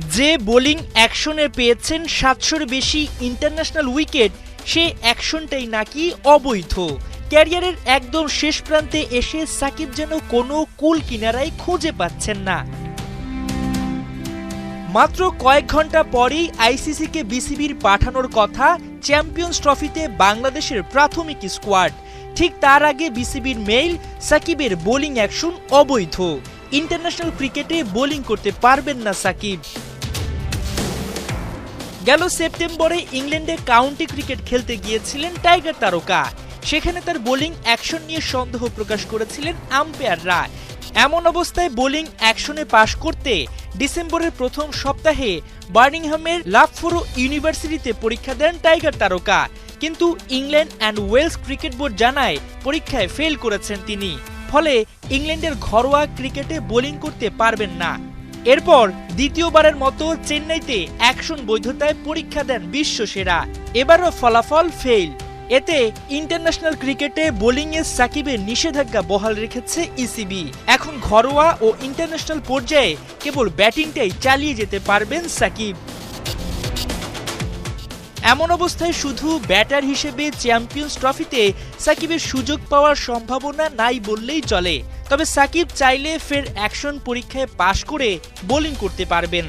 যে বোলিং অ্যাকশনে পেয়েছেন সাতশোর বেশি ইন্টারন্যাশনাল উইকেট, সে অ্যাকশনটাই নাকি অবৈধ। ক্যারিয়ারের একদম শেষ প্রান্তে এসে সাকিব যেন কোনো কুল কিনারাই খুঁজে পাচ্ছেন না। মাত্র কয়েক ঘণ্টা পরেই আইসিসিকে বিসিবির পাঠানোর কথা চ্যাম্পিয়ন্স ট্রফিতে বাংলাদেশের প্রাথমিক স্কোয়াড। ঠিক তার আগে বিসিবির মেইল, সাকিবের বোলিং অ্যাকশন অবৈধ। ইন্টারন্যাশনাল ক্রিকেটে বোলিং করতে পারবেন না সাকিব। গেল সেপ্টেম্বরে ইংল্যান্ডে কাউন্টি ক্রিকেট খেলতে গিয়েছিলেন টাইগার তারকা। সেখানে তার বোলিং অ্যাকশন নিয়ে সন্দেহ প্রকাশ করেছিলেন আম্পায়াররা এমন অবস্থায় বোলিং অ্যাকশনে পাশ করতে ডিসেম্বরের প্রথম সপ্তাহে বার্মিংহামের লাভফোরো ইউনিভার্সিটিতে পরীক্ষা দেন টাইগার তারকা। কিন্তু England and Wales cricket board জানায়, পরীক্ষায় ফেল করেছেন তিনি। ফলে ইংল্যান্ডের ঘরোয়া ক্রিকেটে বোলিং করতে পারবেন না। এরপর দ্বিতীয়বারের মতো চেন্নাইতে অ্যাকশন বৈধতায় পরীক্ষা দেন বিশ্বসেরা। এবারও ফলাফল ফেল এতে ইন্টারন্যাশনাল ক্রিকেটে বোলিংয়ে সাকিবের নিষেধাজ্ঞা বহাল রেখেছে ইসিবি এখন ঘরোয়া ও ইন্টারন্যাশনাল পর্যায়ে কেবল ব্যাটিংটাই চালিয়ে যেতে পারবেন সাকিব। এমন অবস্থায় শুধু ব্যাটার হিসেবে চ্যাম্পিয়ন্স ট্রফিতে সাকিবের সুযোগ পাওয়ার সম্ভাবনা নাই বললেই চলে। তবে সাকিব চাইলে ফের অ্যাকশন পরীক্ষায় পাশ করে বোলিং করতে পারবেন।